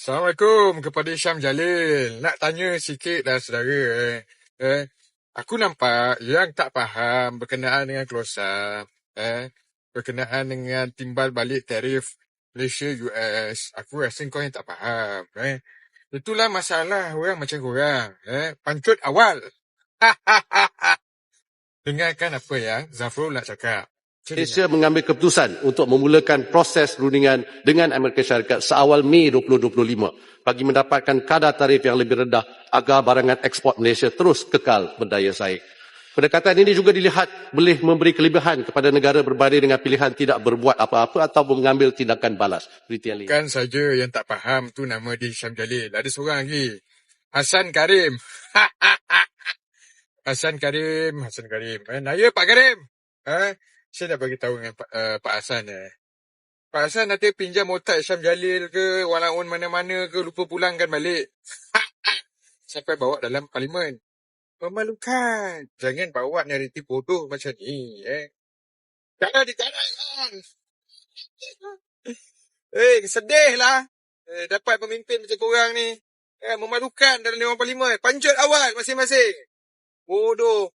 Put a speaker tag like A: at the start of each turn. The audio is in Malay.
A: Assalamualaikum kepada Syam Jalil. Nak tanya sikit dah saudara. Eh. Eh, aku nampak yang tak faham berkenaan dengan close up. Eh, berkenaan dengan timbal balik tarif Malaysia US. Aku rasa kau yang tak faham. Eh. Itulah masalah orang macam korang. Eh. Pancut awal. Dengarkan apa yang Zafrul nak cakap.
B: Malaysia mengambil keputusan untuk memulakan proses rundingan dengan Amerika Syarikat seawal Mei 2025 bagi mendapatkan kadar tarif yang lebih rendah agar barangan ekspor Malaysia terus kekal berdaya saing. Pendekatan ini juga dilihat boleh memberi kelebihan kepada negara berbanding dengan pilihan tidak berbuat apa-apa atau mengambil tindakan balas. Britian Lee.
A: Kan saja yang tak faham tu nama dia Syam Jalil. Ada seorang lagi. Hasan Karim. Hasan Karim. Hasan Karim. Eh, naya Pak Karim. Eh, saya nak bagi tahu dengan uh, Pak Hasan eh. Pak Hasan nanti pinjam otak Syam Jalil ke walaupun mana-mana ke lupa pulangkan balik. Sampai bawa dalam parlimen. Memalukan. Jangan bawa naratif bodoh macam ni. Eh. Jangan ditarikkan. Eh, sedih lah. Eh, dapat pemimpin macam korang ni. Eh, memalukan dalam Dewan Parlimen. Panjat awal masing-masing. Bodoh.